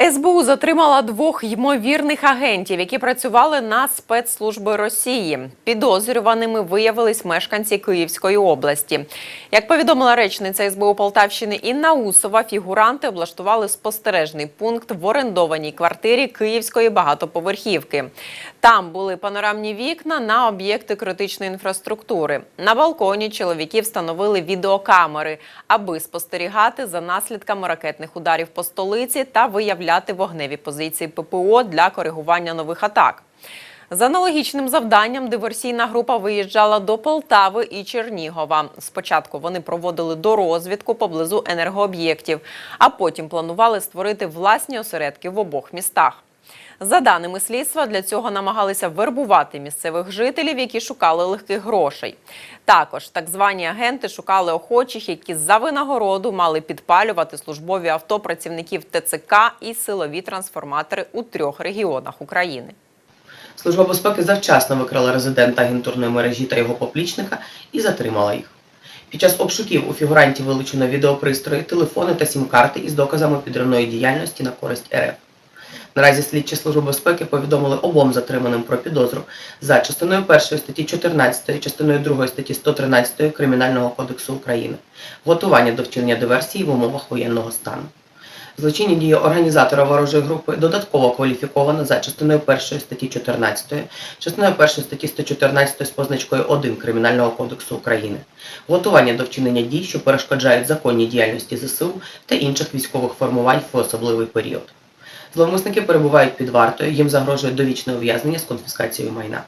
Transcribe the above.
СБУ затримала двох ймовірних агентів, які працювали на спецслужби Росії. Підозрюваними виявились мешканці Київської області. Як повідомила речниця СБУ Полтавщини Інна Усова, фігуранти облаштували спостережний пункт в орендованій квартирі Київської багатоповерхівки. Там були панорамні вікна на об'єкти критичної інфраструктури. На балконі чоловіки встановили відеокамери, аби спостерігати за наслідками ракетних ударів по столиці та виявляти вогневі позиції ППО для коригування нових атак. За аналогічним завданням диверсійна група виїжджала до Полтави і Чернігова. Спочатку вони проводили дорозвідку поблизу енергооб'єктів, а потім планували створити власні осередки в обох містах. За даними слідства, для цього намагалися вербувати місцевих жителів, які шукали легких грошей. Також так звані агенти шукали охочих, які за винагороду мали підпалювати службові авто працівників ТЦК і силові трансформатори у трьох регіонах України. Служба безпеки завчасно викрила резидента агентурної мережі та його поплічника і затримала їх. Під час обшуків у фігурантів вилучено відеопристрої, телефони та сім-карти із доказами підривної діяльності на користь РФ. Наразі слідчі служби безпеки повідомили обом затриманим про підозру за частиною 1 статті 14, частиною 2 статті 113 Кримінального кодексу України, готування до вчинення диверсії в умовах воєнного стану. Злочинні дії організатора ворожої групи додатково кваліфіковано за частиною 1 статті 14, частиною 1 статті 114 з позначкою 1 Кримінального кодексу України, готування до вчинення дій, що перешкоджають законній діяльності ЗСУ та інших військових формувань в особливий період. Зловмисники перебувають під вартою, їм загрожує довічне ув'язнення з конфіскацією майна.